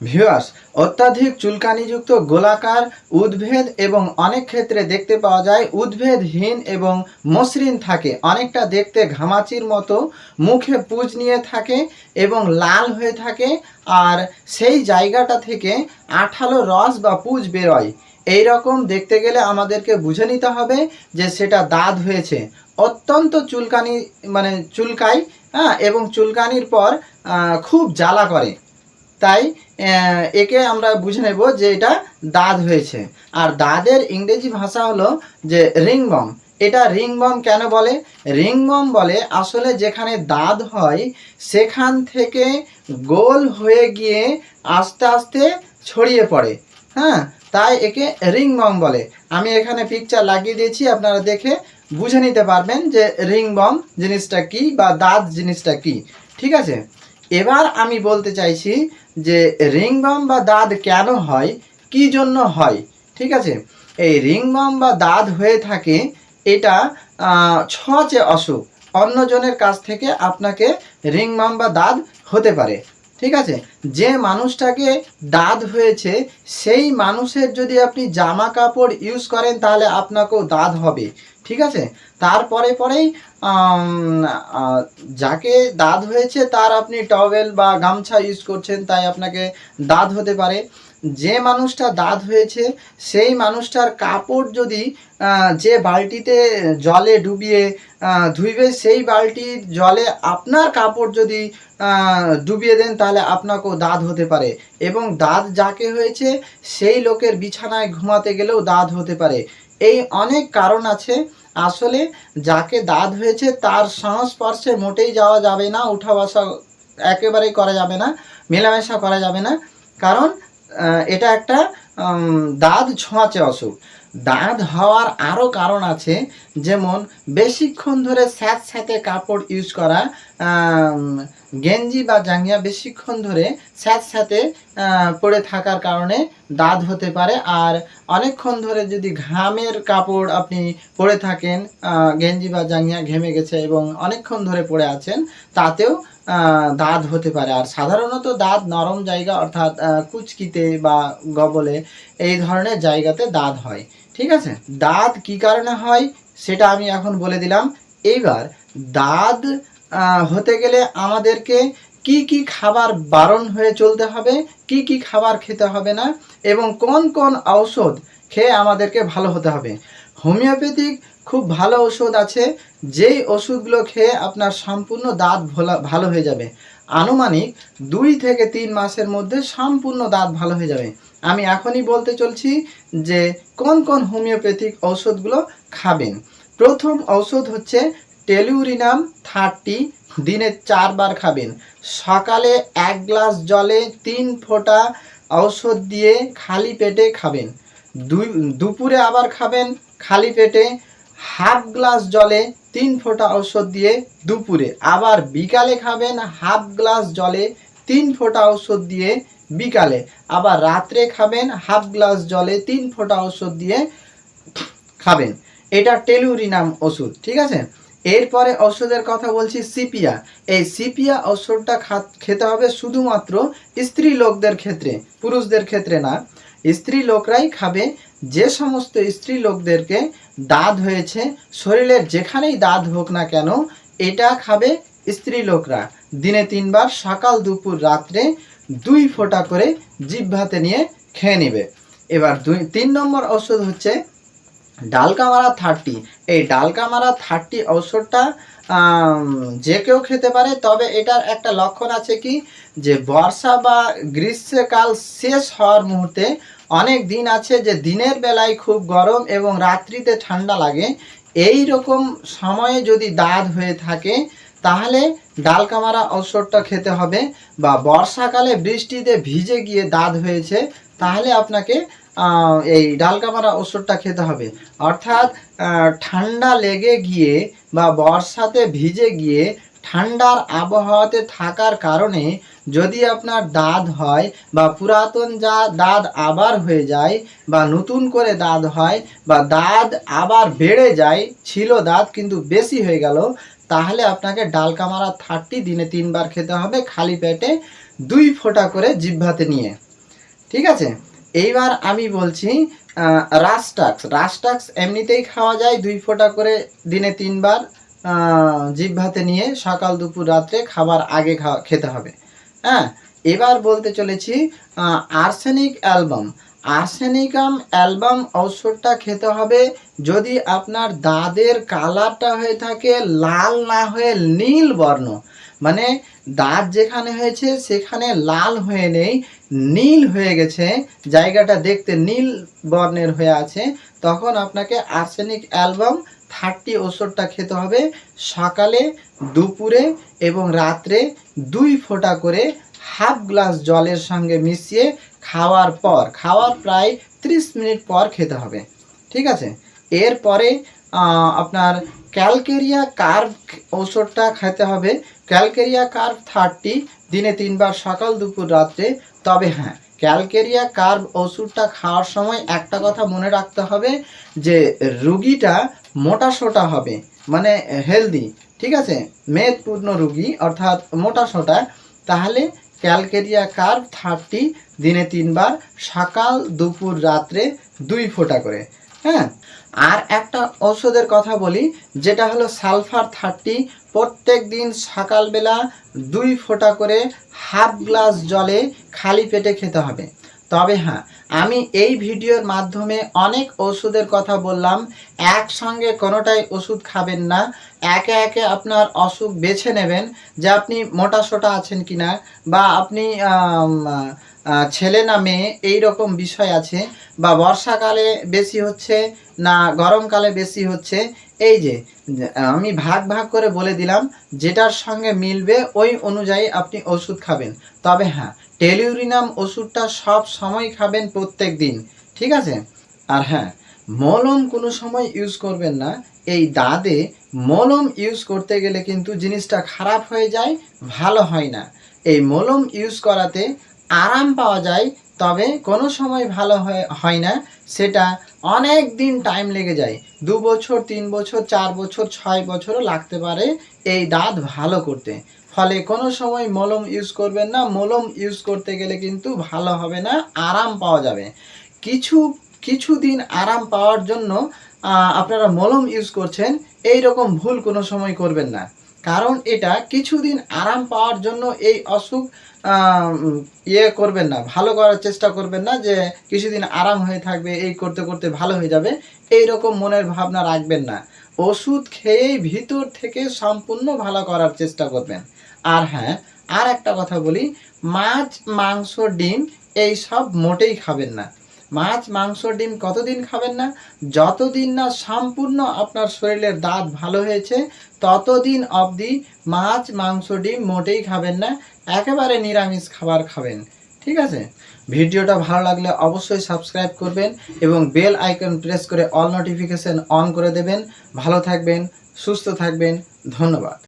Viewers অত্যাধিক চুলকানিযুক্ত গোলাকার, উদ্ভিদ এবং অনেক ক্ষেত্রে দেখতে পাওয়া যায় উদ্ভিদহীন এবং মসৃণ থাকে। অনেকটা দেখতে ঘামাচির মতো, মুখে পুজ নিয়ে থাকে এবং লাল হয়ে থাকে আর সেই জায়গাটা থেকে আঠালো রস বা পুজ বেরোয়। এই রকম দেখতে গেলে আমাদেরকে বুঝে নিতে হবে যে সেটা দাঁত হয়েছে। অত্যন্ত চুলকানি মানে চুলকায় হ্যাঁ এবং চুলকানির পর খুব জ্বালা করে। তাই একে আমরা বুঝে নেব যে এটা দাঁত হয়েছে। আর দাঁতের ইংরেজি ভাষা হলো যে রিংবম এটা রিংবম কেন বলে? রিংবম বলে আসলে যেখানে দাঁত হয়, সেখান থেকে গোল হয়ে গিয়ে আস্তে আস্তে ছড়িয়ে পড়ে। হ্যাঁ তাই একে রিংবম বলে। আমি এখানে পিকচার লাগিয়ে দিয়েছি, আপনারা দেখে বুঝে নিতে পারবেন যে রিংবম জিনিসটা কি বা দাঁত জিনিসটা কি। ঠিক আছে? এবার আমি বলতে চাইছি যে রিংবম বা দাঁত কেন হয়? কি জন্য হয়? ঠিক আছে? এই রিংবম বা দাঁত হয়ে থাকে এটা ছচে অসুখ। অন্যজনের কাছ থেকে আপনাকে রিংবম বা দাঁত হতে পারে। ঠিক আছে? যে মানুষটাকে দাঁত হয়েছে, সেই মানুষের যদি আপনি জামা কাপড় ইউজ করেন, তাহলে আপনাকেও দাঁত হবে। ঠিক আছে? তারপরে পরেই যাকে দাঁত হয়েছে, তার আপনি টবেল বা গামছা ইউজ করছেন, তাই আপনাকে দাঁত হতে পারে। যে মানুষটা দাঁত হয়েছে, সেই মানুষটার কাপড় যদি যে বালতিতে জলে ডুবিয়ে ধুইবে, সেই বালতির জলে আপনার কাপড় যদি ডুবিয়ে দেন, তাহলে আপনাকেও দাঁত হতে পারে। এবং দাঁত যাকে হয়েছে, সেই লোকের বিছানায় ঘুমাতে গেলেও দাঁত হতে পারে। এই অনেক কারণ আছে। আসলে যাকে দাঁত হয়েছে, তার সংস্পর্শে মোটেই যাওয়া যাবে না, উঠা বসা একেবারেই করা যাবে না, মেলামেশা করা যাবে না। কারণ এটা একটা দাঁত ছোঁয়াচে অসুখ। দাঁত হওয়ার আরও কারণ আছে, যেমন বেশিক্ষণ ধরে স্যাঁত স্যাঁতে কাপড় ইউজ করা গেঞ্জি বা জাঙ্গিয়া বেশিক্ষণ ধরে স্যাঁত স্যাঁতে পড়ে থাকার কারণে দাঁত হতে পারে। আর অনেকক্ষণ ধরে যদি ঘামের কাপড় আপনি পরে থাকেন গেঞ্জি বা জাঙ্গিয়া ঘেমে গেছে এবং অনেকক্ষণ ধরে পড়ে আছেন, তাতেও দাঁত হতে পারে। আর সাধারণত দাঁত নরম জায়গা অর্থাৎ কুচকিতে বা গবলে এই ধরনের জায়গাতে দাঁত হয়। ঠিক আছে? দাঁত কি কারণে হয় সেটা আমি এখন বলে দিলাম। এইবার দাঁত হতে গেলে আমাদেরকে কি কি খাবার বারণ হয়ে চলতে হবে, কি কি খাবার খেতে হবে না, এবং কোন কোন ঔষধ খেয়ে আমাদেরকে ভালো হতে হবে। হোমিওপ্যাথিক খুব ভালো ওষুধ আছে, যেই ওষুধগুলো খেয়ে আপনার সম্পূর্ণ দাঁত ভোলা, ভালো হয়ে যাবে। আনুমানিক দুই থেকে তিন মাসের মধ্যে সম্পূর্ণ দাঁত ভালো হয়ে যাবে। আমি এখনই বলতে চলছি যে কোন কোন হোমিওপ্যাথিক ঔষধগুলো খাবেন। প্রথম ঔষধ হচ্ছে টেলিউরিনাম থার্টি, দিনে চারবার খাবেন। সকালে এক গ্লাস জলে তিন ফোঁটা ঔষধ দিয়ে খালি পেটে খাবেন। দুই, দুপুরে আবার খাবেন খালি পেটে হাফ গ্লাস জলে তিন ফোঁটা ঔষধ দিয়ে দুপুরে। আবার বিকালে খাবেন হাফ গ্লাস জলে তিন ফোঁটা ঔষধ দিয়ে বিকালে। আবার রাত্রে খাবেন হাফ গ্লাস জলে তিন ফোঁটা ঔষধ দিয়ে খাবেন। এটা টেলুরিনাম ওষুধ, ঠিক আছে? এরপরে ওষুধের কথা বলছি সিপিয়া। এই সিপিয়া ওষুধটা খা- খেতে হবে শুধুমাত্র স্ত্রী লোকদের ক্ষেত্রে, পুরুষদের ক্ষেত্রে না। স্ত্রী লোকরাই খাবে। যে সমস্ত স্ত্রী লোকদেরকে দাঁত হয়েছে, শরীরের যেখানেই দাঁত হোক না কেন, এটা খাবে স্ত্রী লোকরা। দিনে তিনবার, সকাল, দুপুর, রাত্রে দুই ফোঁটা করে জিহ্বাতে নিয়ে খেয়ে নেবে। এবার দুই তিন নম্বর ওষুধ হচ্ছে ডালকামারা থার্টি। এই ডালকামারা থার্টি ঔষধটা যে কেউ খেতে পারে, তবে এটার একটা লক্ষণ আছে কি? যে বর্ষা বা গ্রীষ্মকাল শেষ হওয়ার মুহূর্তে অনেক দিন আছে যে দিনের বেলায় খুব গরম এবং রাত্রিতে ঠান্ডা লাগে। এই রকম সময়ে যদি দাঁত হয়ে থাকে, তাহলে ডালকামারা ঔষধটা খেতে হবে। বা বর্ষাকালে বৃষ্টিতে ভিজে গিয়ে দাঁত হয়েছে, তাহলে আপনাকে এই ডালকামারা ওষুধটা খেতে হবে। অর্থাৎ ঠান্ডা লেগে গিয়ে বা বর্ষাতে ভিজে গিয়ে ঠান্ডার আবহাওয়াতে থাকার কারণে যদি আপনার দাঁত হয় বা পুরাতন যা দাঁত আবার হয়ে যায় বা নতুন করে দাঁত হয় বা দাঁত আবার বেড়ে যায়, ছিল দাঁত কিন্তু বেশি হয়ে গেল, তাহলে আপনাকে ডালকামারা থার্টি দিনে তিনবার খেতে হবে, খালি পেটে দুই ফোঁটা করে জিহ্বাতে নিয়ে। ঠিক আছে? এইবার আমি বলছি রাস্টাক্স রাস্টাক্স এমনিতেই খাওয়া যায় দুই ফোঁটা করে দিনে তিনবার জিহ্বাতে নিয়ে সকাল, দুপুর, রাত্রে খাবার আগে খাওয়া, খেতে হবে। হ্যাঁ এবার বলতে চলেছি আর্সেনিক অ্যালবাম। আর্সেনিকাম অ্যালবাম ঔষধটা খেতে হবে যদি আপনার দাঁতের কালারটা হয়ে থাকে লাল না হয়ে নীল বর্ণ। মানে দাঁত যেখানে হয়েছে, সেখানে লাল হয়ে নেই, নীল হয়ে গেছে, জায়গাটা দেখতে নীল বর্ণের হয়ে আছে, তখন আপনাকে আর্সেনিক অ্যালবাম থার্টি ওষুধটা খেতে হবে, সকালে, দুপুরে এবং রাত্রে দুই ফোঁটা করে হাফ গ্লাস জলের সঙ্গে মিশিয়ে খাওয়ার পর, খাওয়ার প্রায় ত্রিশ মিনিট পর খেতে হবে, ঠিক আছে? এরপরে আপনার ক্যালকেরিয়া কার্ভ ওষুধটা খেতে হবে। ক্যালকেরিয়া কার্ভ থার্টি, দিনে তিনবার সকাল, দুপুর, রাত্রে। তবে হ্যাঁ ক্যালকেরিয়া কার্ভ ওষুধটা খাওয়ার সময় একটা কথা মনে রাখতে হবে যে, রুগীটা মোটা সোটা হবে মানে হেলদি ঠিক আছে? মেদপূর্ণ রুগী, অর্থাৎ মোটা সোটা। তাহলে ক্যালকেরিয়া কার্ভ থার্টি, দিনে তিনবার সকাল, দুপুর, রাত্রে দুই ফোঁটা করে। হ্যাঁ? আর একটা ওষুধের কথা বলি, যেটা হলো সালফার থার্টি, প্রত্যেক দিন সকালবেলা দুই ফোঁটা করে হাফ গ্লাস জলে খালি পেটে খেতে হবে। তবে হ্যাঁ আমি এই ভিডিওর মাধ্যমে অনেক ওষুধের কথা বললাম, একসঙ্গে কোনোটাই ওষুধ খাবেন না, একে একে আপনার অসুখ বেছে নেবেন যে আপনি মোটা সোটা আছেন কিনা, বা আপনি ছেলে না মেয়ে এই রকম বিষয় আছে। বা বর্ষাকালে বেশি হচ্ছে না গরমকালে বেশি হচ্ছে, এই যে, আমি ভাগ ভাগ করে বলে দিলাম, যেটার সঙ্গে মিলবে ওই অনুযায়ী আপনি ওষুধ খাবেন। তবে হ্যাঁ টেলিউরিনাম ওষুধটা সব সময় খাবেন প্রত্যেক দিন, ঠিক আছে? আর হ্যাঁ মলম কোনো সময় ইউজ করবেন না, এই দাঁতে মলম ইউজ করতে গেলে কিন্তু জিনিসটা খারাপ হয়ে যায়, ভালো হয় না। এই মলম ইউজ করাতে আরাম পাওয়া যায়, তবে কোনো সময় ভালো হয়- না। সেটা অনেক দিন টাইম লেগে যায়। দু বছর, তিন বছর, চার বছর, ছয় বছরও লাগতে পারে এই দাঁত ভালো করতে। ফলে কোনো সময় মলম ইউজ করবেন না। মলম ইউজ করতে গেলে কিন্তু ভালো হবে না, আরাম পাওয়া যাবে। কিছু কিছুদিন আরাম পাওয়ার জন্য আপনারা মলম ইউজ করছেন এই রকম ভুল কোনো সময় করবেন না। কারণ এটা কিছুদিন আরাম পাওয়ার জন্য এই অসুখ ইয়ে করবেন না, ভালো করার চেষ্টা করবেন না যে কিছুদিন আরাম হয়ে থাকবে, এই করতে করতে ভালো হয়ে যাবে এই রকম মনের ভাবনা রাখবেন না। ওষুধ খেয়েই ভিতর থেকে সম্পূর্ণ ভালো করার চেষ্টা করবেন। আর হ্যাঁ আর একটা কথা বলি, মাছ, মাংস, ডিম, এই সব মোটেই খাবেন না। মাছ, মাংস, ডিম কতদিন খাবেন না? যতদিন না সম্পূর্ণ আপনার শরীরের দাঁত ভালো হয়েছে, ততদিন অবধি মাছ, মাংস, ডিম মোটেই খাবেন না, একেবারে নিরামিষ খাবার খাবেন। ঠিক আছে? ভিডিওটা ভালো লাগলে অবশ্যই সাবস্ক্রাইব করবেন এবং বেল আইকন প্রেস করে অল নোটিফিকেশন অন করে দেবেন। ভালো থাকবেন, সুস্থ থাকবেন, ধন্যবাদ।